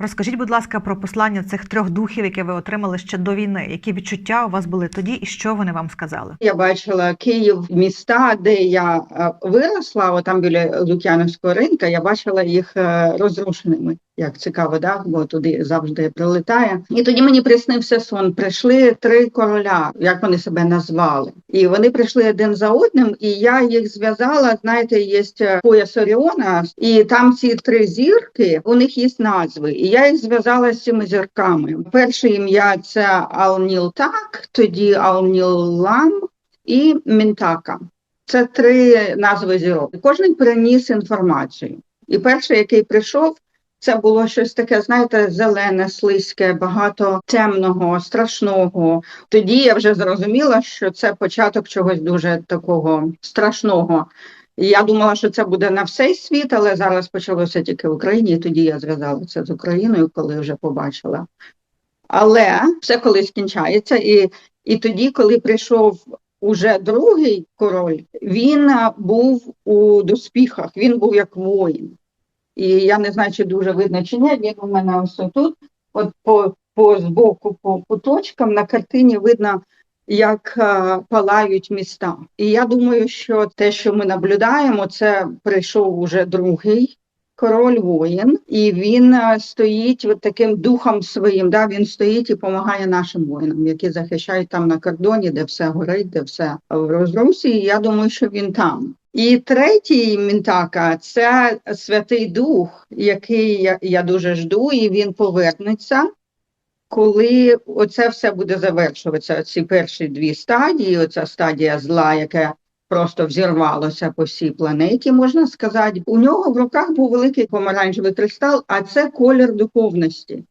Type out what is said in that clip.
Розкажіть, будь ласка, про послання цих трьох духів, які ви отримали ще до війни. Які відчуття у вас були тоді, і що вони вам сказали? Я бачила Київ, міста, де я е, виросла, там біля Лук'яновського ринка, я бачила їх е, розрушеними. Як цікаво, да? бо туди завжди прилетає. І тоді мені приснився сон. Прийшли три короля, як вони себе назвали. І вони прийшли один за одним, і я їх зв'язала. Знаєте, є пояс Оріона, і там ці три зірки, у них є назви. Я їх зв'язала з цими зірками. Перше ім'я це Алнілтак, тоді Алніллам і Мінтака. Це три назви зірок. Кожен приніс інформацію. І перший, який прийшов, це було щось таке, знаєте, зелене, слизьке, багато темного, страшного. Тоді я вже зрозуміла, що це початок чогось дуже такого страшного. Я думала, що це буде на всей світ, але зараз почалося тільки в Україні. І тоді я зв'язала це з Україною, коли вже побачила. Але все колись кінчається, і, і тоді, коли прийшов уже другий король, він був у доспіхах, він був як воїн. І я не знаю, чи дуже видно чи ні. Він у мене ось тут, от по, по збоку, по куточкам на картині видно, як палають міста. І я думаю, що те, що ми наблюдаємо, це прийшов уже другий король воїн, і він стоїть от таким духом своїм. Да? Він стоїть і допомагає нашим воїнам, які захищають там на кордоні, де все горить, де все в розрусі. Я думаю, що він там. І третій мінтака це Святий Дух, який я, я дуже жду, і він повернеться, коли оце все буде завершуватися. Ці перші дві стадії, оця стадія зла, яка просто взірвалося по всій планеті, можна сказати. У нього в руках був великий помаранчевий кристал, а це колір духовності.